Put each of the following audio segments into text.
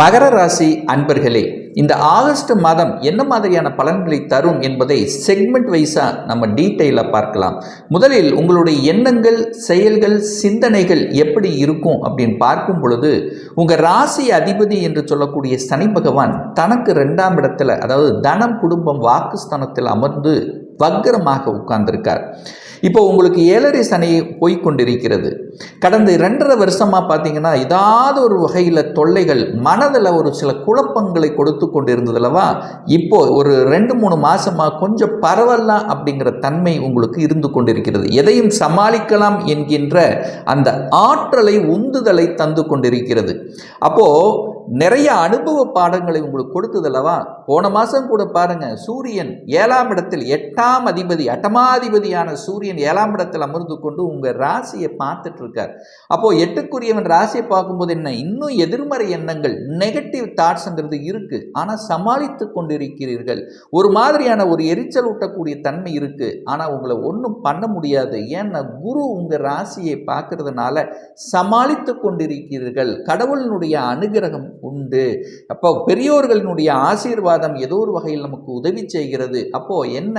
மகர ராசி அன்பர்களே இந்த ஆகஸ்ட் மாதம் என்ன மாதிரியான பலன்களை தரும் என்பதை செக்மெண்ட் வைஸாக நம்ம டீட்டெயிலாக பார்க்கலாம். முதலில் உங்களுடைய எண்ணங்கள் செயல்கள் சிந்தனைகள் எப்படி இருக்கும் அப்படின்னு பார்க்கும் பொழுது உங்கள் ராசி அதிபதி என்று சொல்லக்கூடிய சனி பகவான் தனக்கு ரெண்டாம் இடத்துல அதாவது தனம் குடும்பம் வாக்குஸ்தானத்தில் அமர்ந்து வக்கரமாக உட்கார்ந்திருக்கார். இப்போ உங்களுக்கு ஏழரை சனி போய்கொண்டிருக்கிறது கடந்த இரண்டரை வருஷமாக பார்த்தீங்கன்னா ஏதாவது ஒரு வகையில் தொல்லைகள் மனதில் ஒரு சில குழப்பங்களை கொடுத்து கொண்டு இருந்ததுலவா இப்போ ஒரு ரெண்டு மூணு மாதமாக கொஞ்சம் பரவலாம் அப்படிங்கிற தன்மை உங்களுக்கு இருந்து கொண்டிருக்கிறது. எதையும் சமாளிக்கலாம் என்கின்ற அந்த ஆற்றலை உந்துதலை தந்து கொண்டிருக்கிறது. அப்போது நிறைய அனுபவ பாடங்களை உங்களுக்கு கொடுத்ததல்லவா போன மாதம் கூட பாருங்க சூரியன் ஏழாம் இடத்தில் எட்டாம் அதிபதி அட்டமாதிபதியான சூரியன் ஏழாம் இடத்தில் அமர்ந்து கொண்டு உங்கள் ராசியை பார்த்துட்டு இருக்கார் அப்போது எட்டுக்குரியவன் ராசியை பார்க்கும்போது என்ன? இன்னும் எதிர்மறை எண்ணங்கள் நெகட்டிவ் தாட்ஸுங்கிறது இருக்குது ஆனால் சமாளித்து கொண்டிருக்கிறீர்கள். ஒரு மாதிரியான ஒரு எரிச்சல் ஊட்டக்கூடிய தன்மை இருக்குது ஆனால் உங்களை ஒன்றும் பண்ண முடியாது. ஏன்னா குரு உங்கள் ராசியை பார்க்கறதுனால சமாளித்து கொண்டிருக்கிறீர்கள். கடவுளினுடைய அனுகிரகம் உண்டு. அப்போ பெரியோர்களினுடைய ஆசீர்வாதம் ஏதோ ஒரு வகையில் நமக்கு உதவி செய்கிறது. அப்போது என்ன?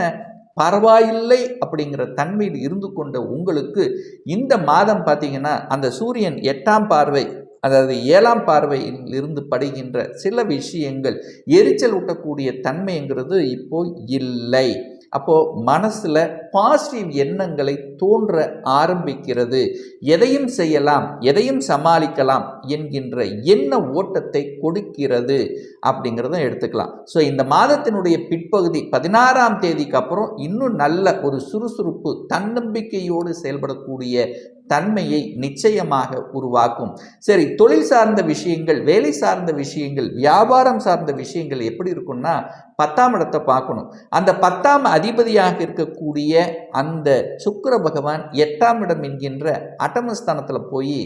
பரவாயில்லை அப்படிங்கிற தன்மையில் இருந்து கொண்ட உங்களுக்கு இந்த மாதம் பார்த்தீங்கன்னா அந்த சூரியன் எட்டாம் பார்வை அதாவது ஏழாம் பார்வையில் இருந்து படுகின்ற சில விஷயங்கள் எரிச்சல் ஊட்டக்கூடிய தன்மைங்கிறது இப்போ இல்லை. அப்போது மனசில் பாசிட்டிவ் எண்ணங்களை தோன்ற ஆரம்பிக்கிறது. எதையும் செய்யலாம் எதையும் சமாளிக்கலாம் என்கின்ற எண்ண ஓட்டத்தை கொடுக்கிறது அப்படிங்கிறத எடுத்துக்கலாம். ஸோ இந்த மாதத்தினுடைய பிற்பகுதி பதினாறாம் தேதிக்கு அப்புறம் இன்னும் நல்ல ஒரு சுறுசுறுப்பு தன்னம்பிக்கையோடு செயல்படக்கூடிய தன்மையை நிச்சயமாக உருவாக்கும். சரி தொழில் சார்ந்த விஷயங்கள் வேலை சார்ந்த விஷயங்கள் வியாபாரம் சார்ந்த விஷயங்கள் எப்படி இருக்கும்னா பத்தாம் இடத்தை பார்க்கணும். அந்த பத்தாம் அதிபதியாக இருக்கக்கூடிய அந்த சுக்கர பகவான் எட்டாம் இடம் என்கின்ற அட்டமஸ்தானத்தில் போய்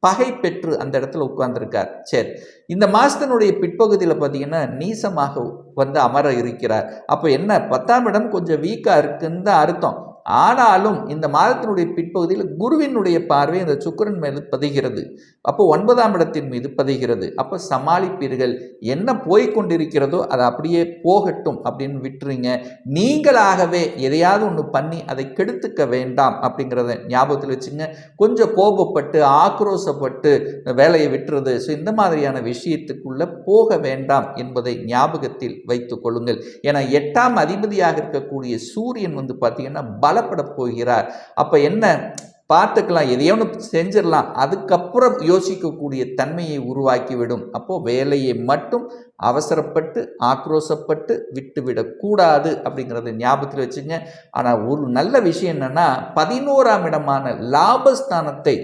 பகை பெற்று அந்த இடத்துல உட்கார்ந்துருக்கார். சரி இந்த மாதத்தினுடைய பிற்பகுதியில் பார்த்தீங்கன்னா நீசமாக வந்து அமர இருக்கிறார். அப்போ என்ன? பத்தாம் இடம் கொஞ்சம் வீக்காக இருக்குன்னு தான் அர்த்தம். ஆனாலும் இந்த மாதத்தினுடைய பிற்பகுதியில் குருவினுடைய பார்வை இந்த சுக்கரன் மீது பதிகிறது. அப்போ ஒன்பதாம் இடத்தின் மீது பதிகிறது. அப்போ சமாளிப்பீர்கள். என்ன போய்கொண்டிருக்கிறதோ அதை அப்படியே போகட்டும் அப்படின்னு விட்டுருங்க. நீங்களாகவே எதையாவது ஒன்று பண்ணி அதை கெடுத்துக்க வேண்டாம் அப்படிங்கிறத ஞாபகத்தில் வச்சுங்க. கொஞ்சம் கோபப்பட்டு ஆக்ரோசப்பட்டு வேலையை விட்டுறது. ஸோ இந்த மாதிரியான விஷயத்துக்குள்ளே போக வேண்டாம் என்பதை ஞாபகத்தில் வைத்து கொள்ளுங்கள். ஏன்னா எட்டாம் அதிபதியாக இருக்கக்கூடிய சூரியன் வந்து பார்த்தீங்கன்னா பலப்பட போகிறார். அப்போ என்ன? பார்த்துக்கலாம் எதையோ ஒன்று செஞ்சிடலாம். அதுக்கப்புறம் யோசிக்கக்கூடிய தன்மையை உருவாக்கிவிடும். அப்போது வேலையை மட்டும் அவசரப்பட்டு ஆக்ரோசப்பட்டு விட்டுவிடக்கூடாது அப்படிங்கிறத ஞாபகத்தில் வச்சுங்க. ஆனால் ஒரு நல்ல விஷயம் என்னென்னா பதினோராம் இடமான லாபஸ்தானத்தை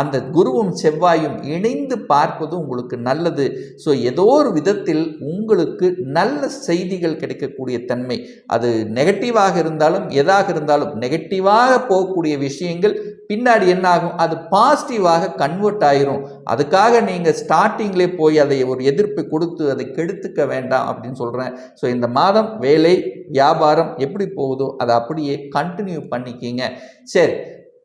அந்த குருவும் செவ்வாயும் இணைந்து பார்ப்பது உங்களுக்கு நல்லது. ஸோ ஏதோ ஒரு விதத்தில் உங்களுக்கு நல்ல செய்திகள் கிடைக்கக்கூடிய தன்மை. அது நெகட்டிவாக இருந்தாலும் எதாக இருந்தாலும் நெகட்டிவாக போகக்கூடிய விஷயங்கள் பின்னாடி என்ன ஆகும்? அது பாசிட்டிவாக கன்வெர்ட் ஆயிரும். அதுக்காக நீங்கள் ஸ்டார்டிங்லேயே போய் அதை ஒரு எதிர்ப்பு கொடுத்து அதை கெடுத்துக்க வேண்டாம் அப்படின்னு சொல்கிறேன் ஸோ இந்த மாதம் வேலை வியாபாரம் எப்படி போகுதோ அதை அப்படியே கண்டினியூ பண்ணிக்கிங்க. சரி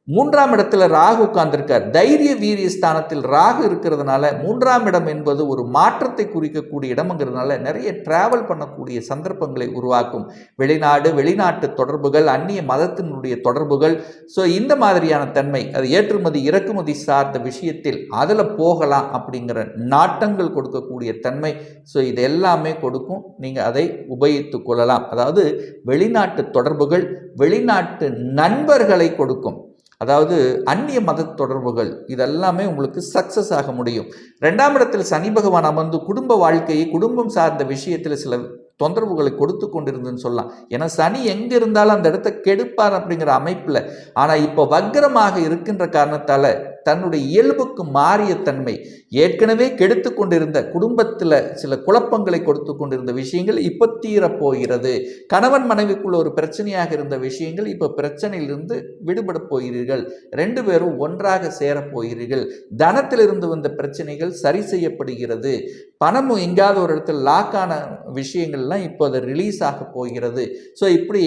மூன்றாம் இடத்துல ராகு உட்கார்ந்திருக்கார். தைரிய வீரிய ஸ்தானத்தில் ராகு இருக்கிறதுனால மூன்றாம் இடம் என்பது ஒரு மாற்றத்தை குறிக்கக்கூடிய இடம்ங்கிறதுனால நிறைய டிராவல் பண்ணக்கூடிய சந்தர்ப்பங்களை உருவாக்கும். வெளிநாடு வெளிநாட்டு தொடர்புகள் அந்நிய மதத்தினுடைய தொடர்புகள். ஸோ இந்த மாதிரியான தன்மை அது ஏற்றுமதி இறக்குமதி சார்ந்த விஷயத்தில் அதில் போகலாம் அப்படிங்கிற நாட்டங்கள் கொடுக்கக்கூடிய தன்மை. ஸோ இது எல்லாமே கொடுக்கும். நீங்கள் அதை உபயோகித்து கொள்ளலாம். அதாவது வெளிநாட்டு தொடர்புகள் வெளிநாட்டு நண்பர்களை கொடுக்கும். அதாவது அந்நிய மத தொடர்புகள் இதெல்லாமே உங்களுக்கு சக்ஸஸ் ஆக முடியும். ரெண்டாம் இடத்தில் சனி பகவான் அமர்ந்து குடும்ப வாழ்க்கையை குடும்பம் சார்ந்த விஷயத்தில் சில தொந்தரவுகளை கொடுத்து கொண்டிருந்துன்னு சொல்லலாம். ஏன்னா சனி எங்கே இருந்தாலும் அந்த இடத்த கெடுப்பார் அப்படிங்கிற அமைப்பில். ஆனால் இப்போ வக்கரமாக இருக்கின்ற காரணத்தால் தன்னுடைய இயல்புக்கு மாறிய தன்மை. ஏற்கனவே கெடுத்து கொண்டிருந்த குடும்பத்தில் சில குழப்பங்களை கொடுத்து கொண்டிருந்த விஷயங்கள் இப்போ தீரப்போகிறது. கணவன் மனைவிக்குள்ள ஒரு பிரச்சனையாக இருந்த விஷயங்கள் இப்போ பிரச்சனையிலிருந்து விடுபட போகிறீர்கள். ரெண்டு பேரும் ஒன்றாக சேரப் போகிறீர்கள் தனத்திலிருந்து வந்த பிரச்சனைகள் சரி செய்யப்படுகிறது. பணமும் எங்கேயாவது ஒரு இடத்துல லாக்கான விஷயங்கள்லாம் இப்போ அதை ரிலீஸ் ஆக போகிறது. ஸோ இப்படி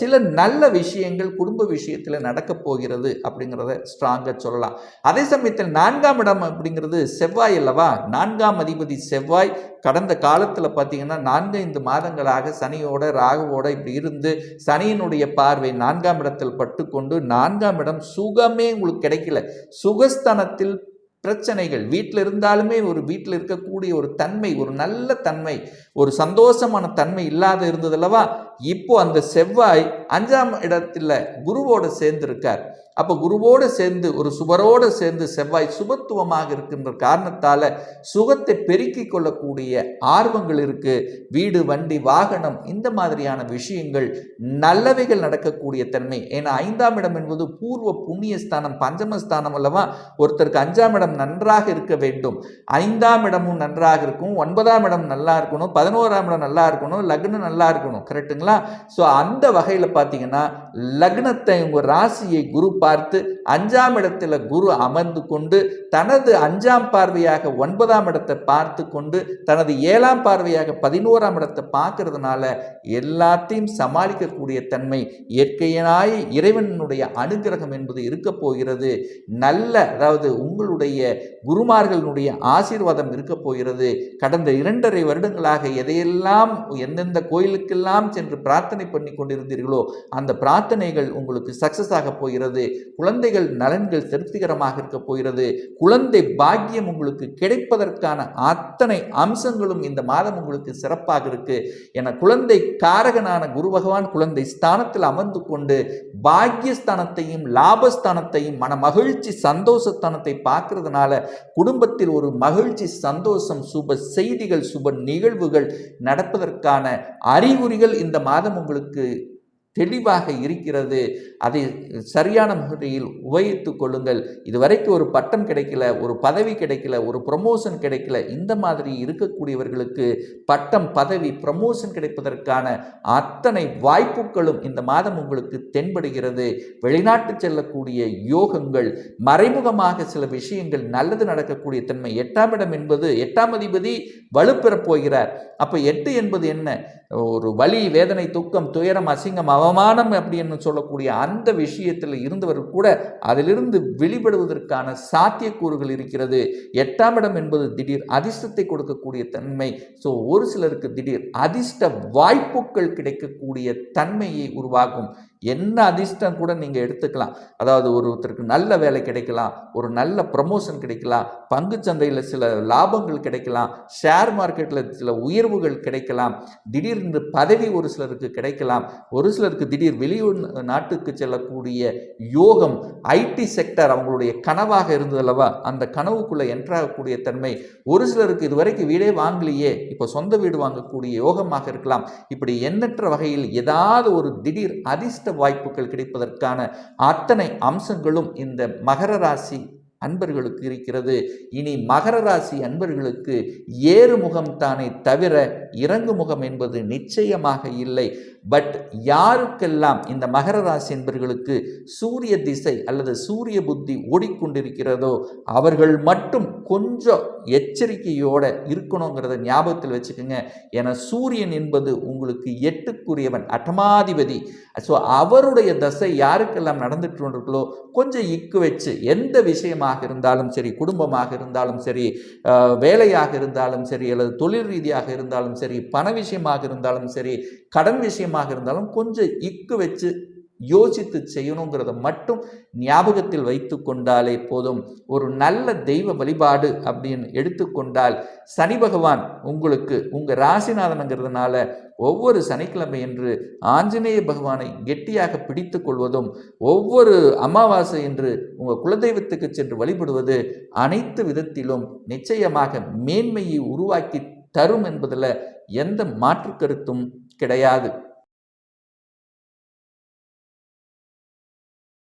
சில நல்ல விஷயங்கள் குடும்ப விஷயத்தில் நடக்க போகிறது அப்படிங்கிறத ஸ்ட்ராங்காக சொல்லலாம். அதே சமயத்தில் நான்காம் இடம் அப்படிங்கிறது செவ்வாய் அல்லவா? நான்காம் அதிபதி செவ்வாய். கடந்த காலத்தில் பார்த்தீங்கன்னா நான்கு ஐந்து மாதங்களாக சனியோட ராகுவோட இப்படி இருந்து சனியினுடைய பார்வை நான்காம் இடத்தில் பட்டுக்கொண்டு நான்காம் இடம் சுகமே உங்களுக்கு கிடைக்கல. சுகஸ்தானத்தில் பிரச்சனைகள் வீட்டில் இருந்தாலுமே ஒரு வீட்டில் இருக்கக்கூடிய ஒரு தன்மை ஒரு நல்ல தன்மை ஒரு சந்தோஷமான தன்மை இல்லாத இருந்ததல்லவா இப்போ அந்த செவ்வாய் அஞ்சாம் இடத்துல குருவோடு சேர்ந்திருக்கார். அப்போ குருவோடு சேர்ந்து ஒரு சுபரோடு சேர்ந்து செவ்வாய் சுபத்துவமாக இருக்கின்ற காரணத்தால் சுகத்தை பெருக்கி கொள்ளக்கூடிய ஆர்வங்கள் இருக்குது வீடு வண்டி வாகனம் இந்த மாதிரியான விஷயங்கள் நல்லவைகள் நடக்கக்கூடிய தன்மை. ஏன்னா ஐந்தாம் இடம் என்பது பூர்வ புண்ணிய ஸ்தானம் பஞ்சமஸ்தானம் அல்லவா? ஒருத்தருக்கு அஞ்சாம் இடம் நன்றாக இருக்க வேண்டும். ஐந்தாம் இடமும் நன்றாக இருக்கும். ஒன்பதாம் இடம் நல்லா இருக்கணும். பதினோராம் இடம் நல்லா இருக்கணும். லக்னம் நல்லா இருக்கணும். கரெக்டுங்களா ஸோ அந்த வகையில் பார்த்தீங்கன்னா லக்னத்தை உங்கள் ராசியை குரு பார்த்து அஞ்சாம் இடத்துல குரு அமர்ந்து கொண்டு தனது அஞ்சாம் பார்வையாக ஒன்பதாம் இடத்தை பார்த்து கொண்டு தனது ஏழாம் பார்வையாக பதினோராம் இடத்தை பார்க்கறதுனால எல்லாத்தையும் சமாளிக்கக்கூடிய தன்மை இயற்கையினாய் இறைவனுடைய அனுகிரகம் என்பது இருக்க போகிறது. நல்ல அதாவது உங்களுடைய குருமார்களுடைய ஆசீர்வாதம் இருக்க போகிறது. கடந்த இரண்டரை வருடங்களாக எதையெல்லாம் எந்தெந்த கோயிலுக்கெல்லாம் சென்று பிரார்த்தனை பண்ணி கொண்டிருந்தீர்களோ அந்த பிரார்த்தனைகள் உங்களுக்கு சக்சஸ் ஆக போகிறது. குழந்தைகள் நலன்கள் திருப்திகரமாக இருக்க போகிறது. குழந்தை பாக்கியம் உங்களுக்கு கிடைப்பதற்கான அத்தனை அம்சங்களும் இந்த மாதம் உங்களுக்கு சிறப்பாக இருக்கு. என குழந்தை காரகனான குரு பகவான் குழந்தை ஸ்தானத்தில் அமர்ந்து கொண்டு பாக்கியஸ்தானத்தையும் லாபஸ்தானத்தையும் மன மகிழ்ச்சி சந்தோஷஸ்தானத்தை பார்க்கறதுனால குடும்பத்தில் ஒரு மகிழ்ச்சி சந்தோஷம் சுப செய்திகள் சுப நிகழ்வுகள் நடப்பதற்கான அறிகுறிகள் இந்த மாதம் உங்களுக்கு தெளிவாக இருக்கிறது. அதை சரியான முறையில் உபயோகித்து கொள்ளுங்கள். இதுவரைக்கும் ஒரு பட்டம் கிடைக்கல ஒரு பதவி கிடைக்கல ஒரு ப்ரமோஷன் கிடைக்கல. இந்த மாதிரி இருக்கக்கூடியவர்களுக்கு பட்டம் பதவி ப்ரமோஷன் கிடைப்பதற்கான அத்தனை வாய்ப்புகளும் இந்த மாதம் உங்களுக்கு தென்படுகிறது. வெளிநாட்டு செல்லக்கூடிய யோகங்கள் மறைமுகமாக சில விஷயங்கள் நல்லது நடக்கக்கூடிய தன்மை எட்டாம் இடம் என்பது எட்டாம் அதிபதி வலுப்பெறப் போகிறார். அப்போ எட்டு என்பது என்ன? ஒரு வலி வேதனை துக்கம் துயரம் அசிங்கம் அவமானம் அப்படின்னு சொல்லக்கூடிய அந்த விஷயத்தில் இருந்தவர் கூட அதிலிருந்து வெளிப்படுவதற்கான சாத்தியக்கூறுகள் இருக்கிறது. எட்டாம் இடம் என்பது திடீர் அதிர்ஷ்டத்தை கொடுக்கக்கூடிய தன்மை. ஸோ ஒரு சிலருக்கு திடீர் அதிர்ஷ்ட வாய்ப்புகள் கிடைக்கக்கூடிய தன்மையை உருவாக்கும். என்ன அதிர்ஷ்டம் கூட நீங்கள் எடுத்துக்கலாம். அதாவது ஒருத்தருக்கு நல்ல வேலை கிடைக்கலாம் ஒரு நல்ல ப்ரமோஷன் கிடைக்கலாம் பங்கு சந்தையில் சில லாபங்கள் கிடைக்கலாம் ஷேர் மார்க்கெட்டில் சில உயர்வுகள் கிடைக்கலாம் திடீர்னு பதவி ஒரு சிலருக்கு கிடைக்கலாம் ஒரு சிலருக்கு திடீர் வெளியூர் நாட்டுக்கு செல்லக்கூடிய யோகம் ஐடி செக்டர் அவங்களுடைய கனவாக இருந்ததல்லவா அந்த கனவுக்குள்ளே என்ட்ராகக்கூடிய தன்மை. ஒரு சிலருக்கு இதுவரைக்கும் வீடே வாங்கலையே இப்போ சொந்த வீடு வாங்கக்கூடிய யோகமாக இருக்கலாம். இப்படி எண்ணற்ற வகையில் ஏதாவது ஒரு திடீர் அதிர்ஷ்ட வாய்ப்புகள் கிடைப்பதற்கான அத்தனை அம்சங்களும் இந்த மகர ராசி அன்பர்களுக்கு இருக்கிறது. இனி மகர ராசி அன்பர்களுக்கு ஏறு முகம் தானே தவிர இறங்கு முகம் என்பது நிச்சயமாக இல்லை. பட் யாருக்கெல்லாம் இந்த மகர ராசி என்பர்களுக்கு சூரிய திசை அல்லது சூரிய புத்தி ஓடிக்கொண்டிருக்கிறதோ அவர்கள் மட்டும் கொஞ்சம் எச்சரிக்கையோட இருக்கணுங்கிறத ஞாபகத்தில் வச்சுக்கோங்க. என சூரியன் என்பது உங்களுக்கு எட்டுக்குரியவன் அட்டமாதிபதி. ஸோ அவருடைய தசை யாருக்கெல்லாம் நடந்துட்டு கொஞ்சம் இக்கு வச்சு எந்த விஷயமா விஷயமாக இருந்தாலும் சரி குடும்பமாக இருந்தாலும் சரி வேலையாக இருந்தாலும் சரி அல்லது தொழில் ரீதியாக இருந்தாலும் சரி பண விஷயமாக இருந்தாலும் சரி கடன் விஷயமாக இருந்தாலும் கொஞ்சம் இக்கு வச்சு யோசித்து செய்யணுங்கிறத மட்டும் ஞாபகத்தில் வைத்து கொண்டாலே போதும். ஒரு நல்ல தெய்வ வழிபாடு அப்படின்னு எடுத்துக்கொண்டால் சனி பகவான் உங்களுக்கு உங்கள் ராசிநாதனுங்கிறதுனால ஒவ்வொரு சனிக்கிழமை என்று ஆஞ்சநேய பகவானை கெட்டியாக பிடித்து கொள்வதும் ஒவ்வொரு அமாவாசை என்று உங்கள் குலதெய்வத்துக்கு சென்று வழிபடுவது அனைத்து விதத்திலும் நிச்சயமாக மேன்மையை உருவாக்கி தரும் என்பதில் எந்த மாற்று கருத்தும் கிடையாது.